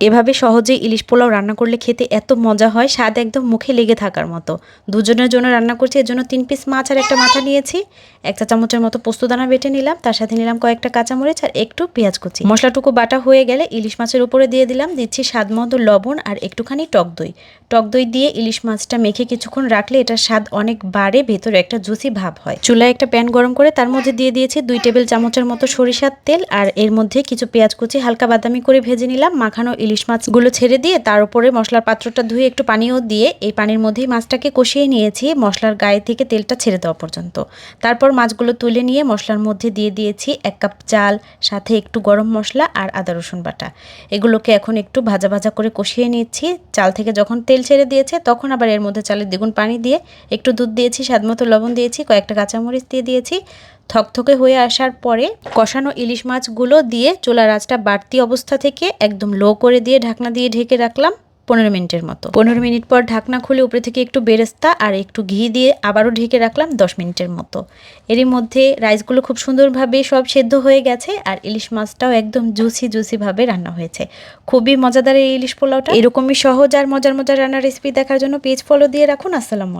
এভাবে সহজে ইলিশ পোলাও রান্না করলে খেতে এত মজা হয়, স্বাদ একদম মুখে লেগে থাকার মতো। দুজনের জন্য রান্না করছি, এর জন্য তিন পিস মাছ আর একটা মাথা নিয়েছি। এক চা চামচের মতো পোস্তদানা বেটে নিলাম, তার সাথে নিলাম কয়েকটা কাঁচামরিচ আর একটু পেঁয়াজ কুচি। মশলাটুকু বাটা হয়ে গেলে ইলিশ মাছের উপরে দিয়ে দিলাম, দিচ্ছি স্বাদ মতো লবণ আর একটুখানি টক দই। টক দই দিয়ে ইলিশ মাছটা মেখে কিছুক্ষণ রাখলে এটার স্বাদ অনেক বাড়ে, ভেতরে একটা জুসি ভাব হয়। চুলায় একটা প্যান গরম করে তার মধ্যে দিয়ে দিয়েছি দুই টেবিল চামচের মতো সরিষার তেল আর এর মধ্যে কিছু পেঁয়াজ কুচি, হালকা বাদামি করে ভেজে নিলাম, মাখানো ইলিশ মাছগুলো ছেড়ে দিয়ে তার উপরে মশলার পাত্রটা ধুয়ে একটু পানিও দিয়ে এই পানির মধ্যেই মাছটাকে কষিয়ে নিয়েছি, মশলার গায়ে থেকে তেলটা ছেড়ে দেওয়া পর্যন্ত। তারপর মাছগুলো তুলে নিয়ে মশলার মধ্যে দিয়ে দিয়েছি এক কাপ চাল, সাথে একটু গরম মশলা আর আদা রসুন বাটা। এগুলোকে এখন একটু ভাজা ভাজা করে কষিয়ে নিচ্ছি। চাল থেকে যখন তেল ছেড়ে দিয়েছে, তখন আবার এর মধ্যে চালের দ্বিগুণ পানি দিয়ে একটু দুধ দিয়েছি, স্বাদমতো লবণ দিয়েছি, কয়েকটা কাঁচামরিচ দিয়ে দিয়েছি। থকথকে হয়ে আসার পরে কষানো ইলিশ মাছগুলো দিয়ে চুলার আঁচটা বাড়তি অবস্থা থেকে একদম লো করে দিয়ে ঢাকনা দিয়ে ঢেকে রাখলাম পনেরো মিনিটের মতো। পনেরো মিনিট পর ঢাকনা খুলে উপরে থেকে একটু বেরেস্তা আর একটু ঘি দিয়ে আবারও ঢেকে রাখলাম দশ মিনিটের মতো। এরই মধ্যে রাইসগুলো খুব সুন্দরভাবে সব সেদ্ধ হয়ে গেছে আর ইলিশ মাছটাও একদম জুসি জুসিভাবে রান্না হয়েছে। খুবই মজাদার এই ইলিশ পোলাওটা। এরকমই সহজ আর মজার মজার রান্নার রেসিপি দেখার জন্য পেজ ফলো দিয়ে রাখুন। আসসালামু